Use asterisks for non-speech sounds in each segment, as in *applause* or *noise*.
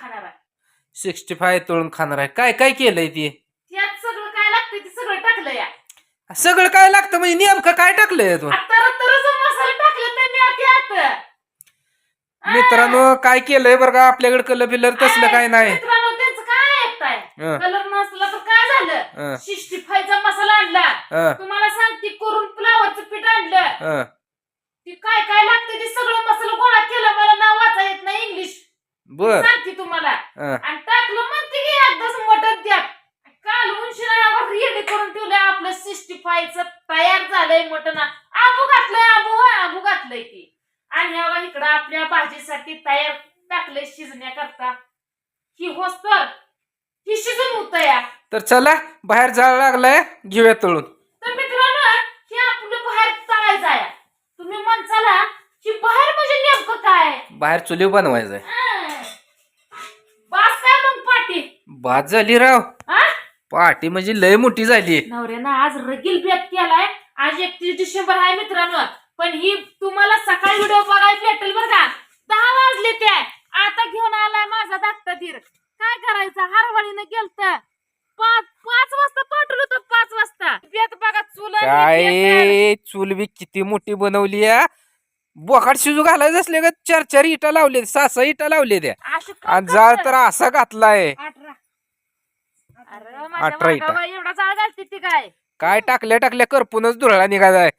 खाणार आहे. Sixty five तळून खाणार आहे. काय काय केलंय ती? त्यात सगळं काय लागतंय ते सगळं टाकलं या सगळं काय लागतं? म्हणजे नेमकं काय टाकलंय तू? आता तरच मसाला टाकलं त्यात. मित्रांनो काय केलंय बरं का? आपल्याकडे कलर बिलर तसलं काय नाही. मित्रांनो त्यांचं काय ऐकताय? हं, कलर नसला तर काय झालं? शिष्टी फायचा मसाला आणला. हं, तुम्हाला सांगते करून फ्लावरचं पीठ आणलं. हं. ती काय काय लागतं ते सगळं मसाला गोळा केला. मला नाव वाचा येत नाही इंग्लिश बर. सांगते तुम्हाला. हं. आणि टाकलं म्हणते की एकदाच मटन द्या काल उंशिरावर रेडी करून ठेवलंय आपलं सिक्स्टी फायचं तयार झालंय आबू घातलंय आबू होय, आबू घातलंय की आणि इकडं आपल्या भाजीसाठी तयार टाकलंय शिजण्याकरता. ही होस्तर ही शिजून होत या तर चला बाहेर जाळ लागलाय घेऊया तळून. तर मित्रांनो हे आपलं बाहेर तळायचं आहे. तुम्ही म्हणसाला की बाहेर म्हणजे नेमकं काय? बाहेर चुली बनवायचंय. बाद झाली राव. पाठी म्हणजे लय मोठी झाली. नवऱ्यानं आज रगील बेत केलाय. आज एकतीस डिसेंबर आहे मित्रांनो. पण ही तुम्हाला सकाळी व्हिडिओ बघायला भेटेल बरं का? दहा वाजले ते. आता घेऊन आलाय माझा धाकटा धीर. काय करायचं? हरवळीनं गेलत. पाच पाच वाजता पाठवलं होतं पाच वाजता. बेत बघा चुल. काय? चूल बी किती मोठी बनवली बोकाड शिजू घालायचं असले का चार चार इटा लावले सहा सहा इटा लावले त्या जाळ करतात? तर असा घातलाय. अठरा अरे अठरा माझ्या इटा. वाघावर एवढा जाळ घालते ती काय? काय टाकल्या टाकल्या करपूनच धुरळा निघालाय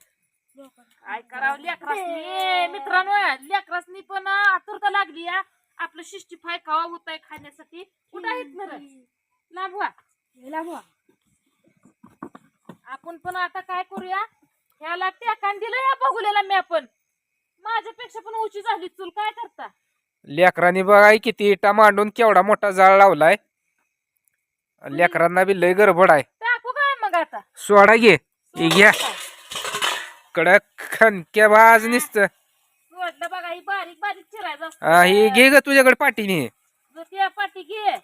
काय करावं लेकरासनी मित्रांनो लेकरासनी पण आतुरता लागली या आपलं शिष्टी फाय खावा होत आहे खाण्यासाठी. कुठं आहेत ना. आपण पण आता काय करूया? ह्याला टेकान दिलं या बघुल्याला मी आपण. माझ्यापेक्षा पण उची झाली चूल काय करता? लेकरांनी बघाय किती इटा मांडून केवढा मोठा जाळ लावलाय. लेकरांना बी लय गडबड आहे. टाकू काय मग आता. सोडा घे. हे घ्या. कडक खनक्या बाज निसत. बघा ही बारीक बारीक चिरायचं. असतं. हा ही घे ग तुझ्याकडे पाठीने त्या पाठी घे.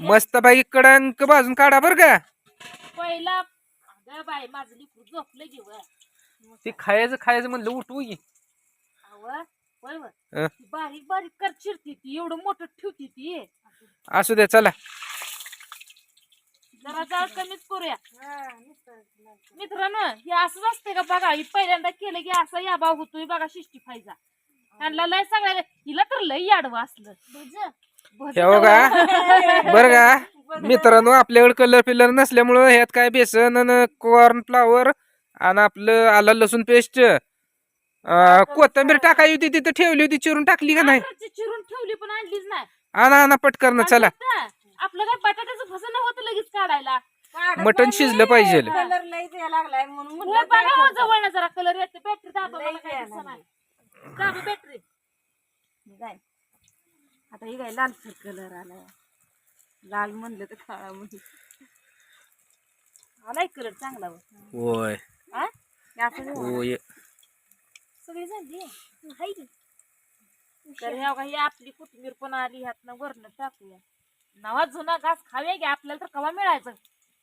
मस्त बाई कडंक बाजून काढा बर का. पहिला अगं बाई माझं लिकू झोपलं घेऊ ते खायचं खायचं म्हणलं उठवू की अव होय होय. अं? ती बारीक बारीक कर चिरती ती एवढं मोठं ठेवती ती. असू दे चला. जरा जाळ कमीच करूया. मित्रांनो हे असंच असते का बघा ही पहिल्यांदा केलं की असं या भाव होतोय बघा शिष्टी फायचा त्यांना लय सगळ्या हिला तर लय याडवं असलं. भज. हे बघा. *laughs* बर का? मित्रांनो आपल्याकडे कलर फिलर नसल्यामुळं ह्यात काय बेसन आणि कॉर्न फ्लावर आणि आपलं आलं लसूण पेस्ट कोथंबीर टाकायची होती तिथं ठेवली होती चिरून टाकली का नाही? चिरून ठेवली पण आणलीच नाही. आणा आणा पटकन चला. आपलं काय बटाट्याचं भसन होतं लगेच काढायला. मटण शिजलं पाहिजे. कलर लई द्यायला लागलाय म्हणून हो, म्हणलं बघा काय हो, जरा कलर येते. बॅटरी दाबा मला लई काय द्यायला दिसत नाही. लागलाय. दाबा बॅटरी काय? आता ही काय लाल कलर आलाय. लाल म्हणलं तर काळा म्हणलं. आलाय कलर चांगला बघ. होय. हा? हे असं नाही होणार. होय. सगळी झाली. हाय की. तर ह्या बघा, ही आपली कोथिंबीर पण आली ह्यातनं वरण टाकूया. नवा जुना घास खाऊया की आपल्याला तर कवा मिळायचं?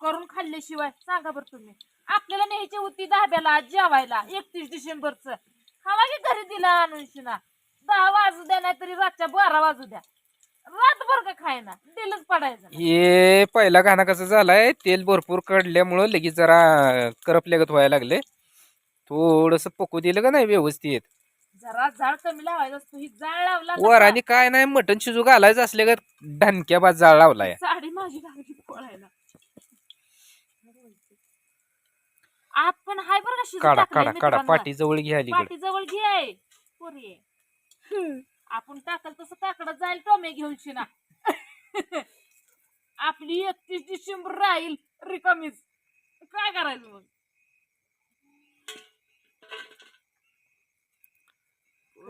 करून खाल्ल्याशिवाय सांगा बरं तुम्ही. आपल्याला न्यायची होती धाब्याला जेवायला एकतीस डिसेंबरच. खावा की घरी दिला शिना दहा वाजू द्या नाही तरी रातच्या बारा वाजू द्या. रातभर का खायना? दिलंच पडायचं हे पहिला गाणं कसं झालाय तेल भरपूर कडल्यामुळं लगेच जरा करपल्यागत व्हायला लागले. थोडस पकू दिलं का नाही व्यवस्थित? जरा जाळ कमी लावायचा असतो. ही जाळ लावला आणि काय नाही मटण शिजू घालायचं असले का ढनक्या बाद जाळ लावलाय. साडी माझी लागली पोळायला. आत पण हाय बरं का शिजून काढा टाकलंय काढा काढा. मित्रांनो. पाठी जवळ घ्या अलीकडे. पाठी जवळ घे. पोरी आपण टाकल तसं टाकडत जाईल टोमे घेऊन शिना. आपली एकतीस डिसेंबर राहील रिकामीच. काय करायचं मग?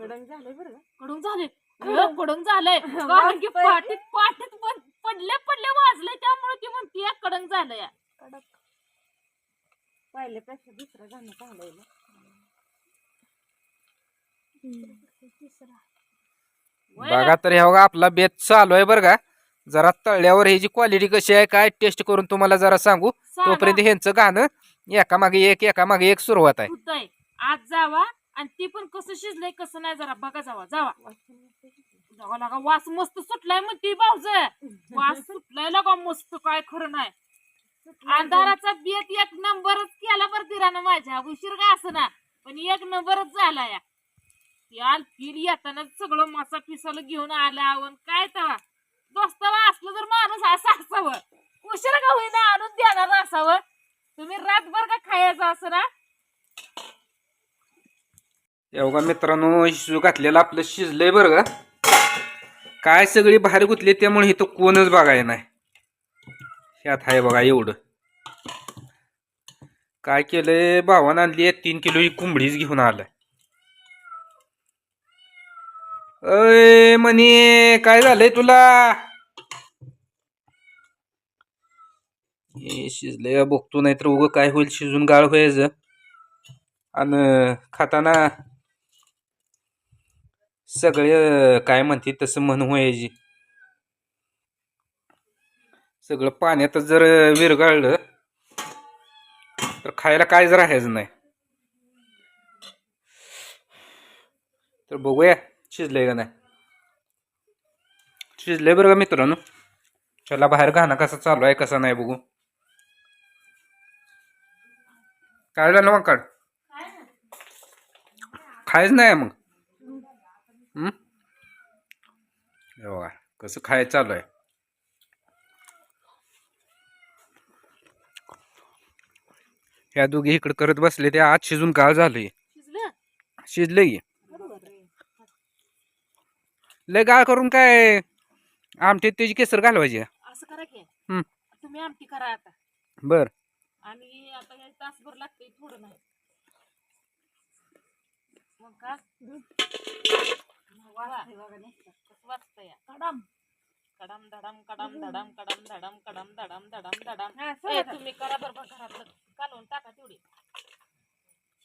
कडक झालंय बरं का? कडून झाले कडून झालंय? कारण की पाठीत पाठीत पण पडले पडले वाजले त्यामुळे ती म्हणते कडंग झालंय कडक. पहिल्यापेक्षा दुसरं गाणं चांगलं आहे ना. बघा तर ह्या बघा आपला बेत चालू आहे बरं का. जरा तळल्यावर ह्याची क्वालिटी कशी आहे काय टेस्ट करून तुम्हाला जरा सांगू. तोपर्यंत ह्यांचं गाणं एका मागे एक एका मागे एक सुरुवात आहे. होतंय आज जावा आणि ती पण कसं शिजलंय कसं नाही जरा बघा जावा जावा. जावा लागा वास मस्त सुटलाय म्हणते भाऊज. वास सुटलाय लागा मस्त काय खरं नाही. अंधाराचा बेत एक नंबरच केला बरं दिरानं माझ्या. उशीर का असं ना पण एक नंबरच झाला या याल फिर येताना सगळं मासा पिसाला घेऊन आला आवन. काय तवा? दोस्तावा असलं तर माणूस असं असावं. उशीर का होईना आणून देणार असावं? तुम्ही रातभर का खायचं असं ना एवढा मित्रांनो शिजू घातलेलं आपलं शिजलंय बरं का? काय सगळी बाहेर गुतली त्यामुळे इथं कोणच बघाय नाही. ह्यात आहे बघा एवढं. काय केलंय? भावानं आणली आहे तीन किलो ही कोंबडीच घेऊन आलाय. अय म्हणे काय झालंय तुला? हे शिजलंय बघतो नाहीतर उगं काय होईल शिजून गाळ व्हायचं आणि खाताना सगळे काय म्हणते तसं म्हण व्हायची सगळं पाण्यातच जर विरघळलं तर खायला काहीच राहायचं नाही. तर बघूया शिजलंय का नाही? शिजलंय बरं का मित्रांनो? चला बाहेर घाणा कसा चालू आहे कसा नाही बघू. काय झालं मग? काढ खायच नाही मग हम्म? हे बघा कसं खायचं चालू आहे. ह्या दोघी इकडे करत बसले ते आत शिजून गाळ झालंय शिजलं? की. लय गाळ करून काय आमटे त्याची केसर घालवायची? असं करा की. हम्म. तुम्ही आमटी करा आता. बर. आणि आता हे तासभर लागते थोडं नाही. मग का? कसं वाचतंय कडाम. कडाम धडाम कडाम धडाम कडाम धडाम कडाम धडाम धडाम धडाम. ए, तुम्ही करा बरोबर घरातलं. कालवून टाका तेवढी.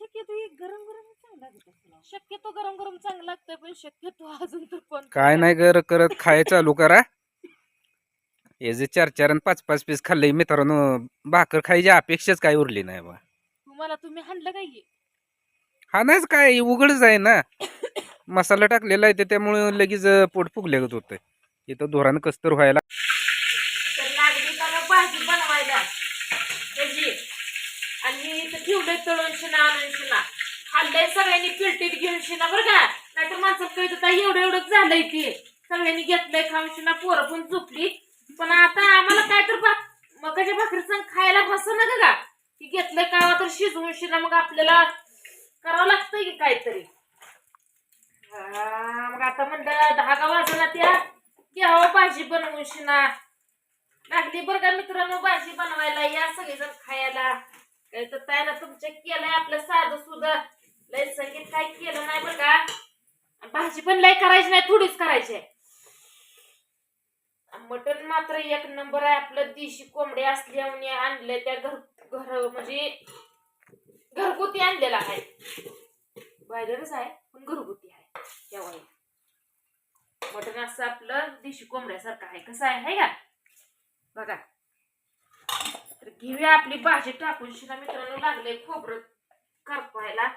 शक्यतो गरम गरम चांगलं लागत शक्यतो गरम गरम चांगलं लागतंय पण शक्यतो अजून तर कोण काय नाही कर करत खाय चालू करा. हे जे चार चार आणि पाच पाच पीस खाल्ले मित्रांनो भाकर खायची अपेक्षाच काय उरली नाही बा. तुम्हाला तुम्ही हाणलं काय? हे? हा नाहीच काय उघडच आहे ना. मसाला टाकलेला आहे ते त्यामुळे लगेच पोट फुगल्यागत होतं इथं धोरानं कस्तर व्हायला तर लागली का भाजी बनवायला? त्याची आणि इथं ठेवलंय तळून शिना आणून शिना. खाल्लंय सगळ्यांनी पिलटीत घेऊन शिना बरं का? नाहीतर माणसाला कळतं काय एवढं एवढंच झालंय ते. सगळ्यांनी घेतलंय खाऊन शिना पोरं पण झोपली. पण आता आम्हाला काय तर भाक मकाच्या भाकरी सांग खायला बसं ना का ती घेतलंय का तर शिजवून शिना मग आपल्याला करावं लागतंय की काहीतरी. मग आता म्हणलं दहा का वाजला त्या? घ्यावा भाजी बनवून शिना लागली बरं का मित्रांनो भाजी बनवायला. या सगळेजण खायला. काय तर ताईला तुमच्या केलंय आपलं साधं सुद्धा लय संगीत काय केलं नाही बरं का? भाजी पण लय करायची नाही थोडीच करायची आहे. मटण मात्र एक नंबर आहे. आपलं देशी कोंबडी असल्याने आणले त्या घर घर म्हणजे घरगुती आणलेला आहे. बाहेरच आहे पण घरगुती. तेव्हा मटण असं आपलं देशी कोंबड्यासारखं आहे. कसं आहे? का? बघा. तर घेऊया आपली भाजी टाकून. शिना मित्रांनो लागले खोबरं करपायला.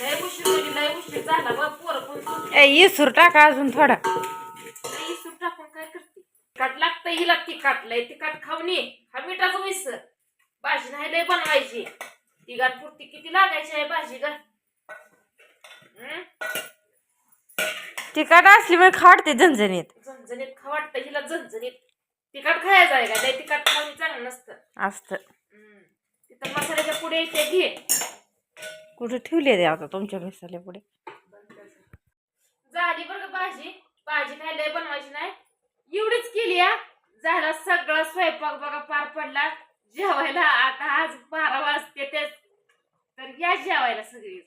लय उशीर म्हणजे लय उशीर झाला बघ. पोरं पण झोपली. येसूर टाका अजून थोडा. लय इसूर टाकून काय करते? तिखट लागतं हिला तिखट. लय तिखट खाऊन ये. हा मिठाचं मिस भाजी नाही लय बनवायची. तिघात पुरती किती लागायची आहे भाजी ग? तिखट असली म्हणजे खाडते झणझणीत. झणझणीत खा वाटतं हिला झणझणीत. तिखट खायचं आहे का? लय तिखट खाऊन चांगलं नसतं. असतं. तिथं मसाल्याच्या पुढे इथे घे. कुठं ठेवले ते आता तुमच्या मसाले पुढे झाली बरं का भाजी? भाजी काय लय बनवायची नाही? एवढीच केली हा? झाला सगळं स्वयंपाक बघा पार पडला. जेवायला आता आज बारा वाजते तेच तर या जेवायला सगळी